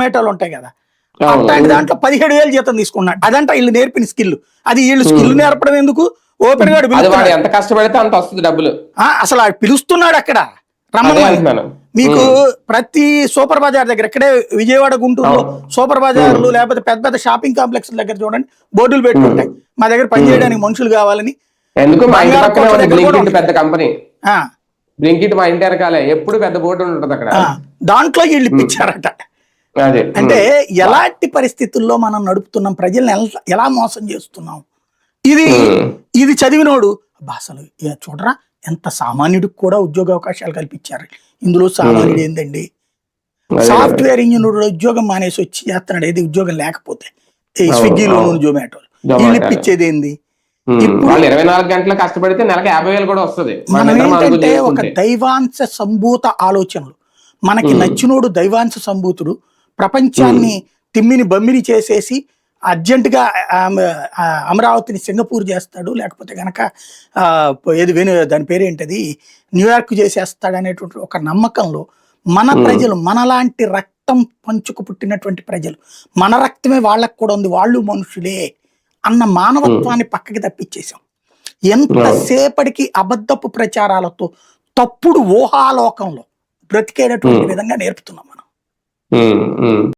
జొమాటోలు ఉంటాయి కదా. అట్లాంటి దాంట్లో పదిహేడు వేలు జీతం తీసుకున్నాడు. అదంట వీళ్ళు నేర్పిన స్కిల్ అది వీళ్ళు స్కిల్ నేర్పడం ఎందుకు? ఓపెన్గా. ఎంత కష్టపడితే అంత వస్తుంది డబ్బులు. అసలు పిలుస్తున్నాడు అక్కడ. రమ్మని. మీకు ప్రతి సూపర్ బజార్ దగ్గర ఇక్కడే విజయవాడ గుంటూరులో అవును. సూపర్ బజార్లు లేకపోతే పెద్ద పెద్ద షాపింగ్ కాంప్లెక్స్ దగ్గర చూడండి బోర్డులు పెట్టుకుంటాయి. మా దగ్గర పనిచేయడానికి మనుషులు కావాలని. ఎందుకు? పెద్ద కంపెనీ. బ్లింకిట్ మా ఇంటి వెనకాలే. ఎప్పుడు పెద్ద బోర్డు ఉంటుంది అక్కడ దాంట్లో వీళ్ళు ఇప్పించారట. అంటే ఎలాంటి పరిస్థితుల్లో మనం నడుపుతున్నాం? ప్రజల్ని ఎలా- మోసం చేస్తున్నాం? ఇది. ఇది చదివినోడు అసలు చూడరా ఎంత సామాన్యుడికి కూడా ఉద్యోగ అవకాశాలు కల్పించారు. ఇందులో సామాన్యుడు ఏందండి? సాఫ్ట్వేర్ ఇంజనీర్ ఉద్యోగం మానేసి వచ్చి చేస్తున్నాడు. ఏది ఉద్యోగం లేకపోతే. ఈ అవును, స్విగ్గీలో అవును. జొమాటోలు. జొమాటో. వీళ్ళు ఇప్పించేది ఏంది ఉమ్. ఇప్పుడు- వాళ్ళు ఇరవై నాలుగు గంటలు కష్టపడితే నెలకి యాభై వేలు కూడా వస్తుంది. మనం మనిద్దరం అడుగు ఏంటంటే ఒక. దైవాంశ సంభూత ఆలోచనలు. మనకి. నచ్చినోడు దైవాంశ సంభూతుడు ప్రపంచాన్ని తిమ్మిని బమ్మిని చేసేసి అర్జెంటుగా అమరావతిని సింగపూర్ చేస్తాడు. లేకపోతే గనక ఆ, ఏది వెను దాని పేరేంటది? న్యూయార్క్ చేసేస్తాడు అనేటువంటి ఒక నమ్మకంలో మన ప్రజలు మనలాంటి రక్తం పంచుకు పుట్టినటువంటి ప్రజలు మన రక్తమే వాళ్ళకు కూడా ఉంది వాళ్ళు మనుషులే అన్న మానవత్వాన్ని పక్కకి తప్పించేశాం ఎంతసేపటికి అబద్ధపు ప్రచారాలతో తప్పుడు ఊహాలోకంలో బ్రతికేటటువంటి. విధంగా నేర్పుతున్నాం. 嗯嗯。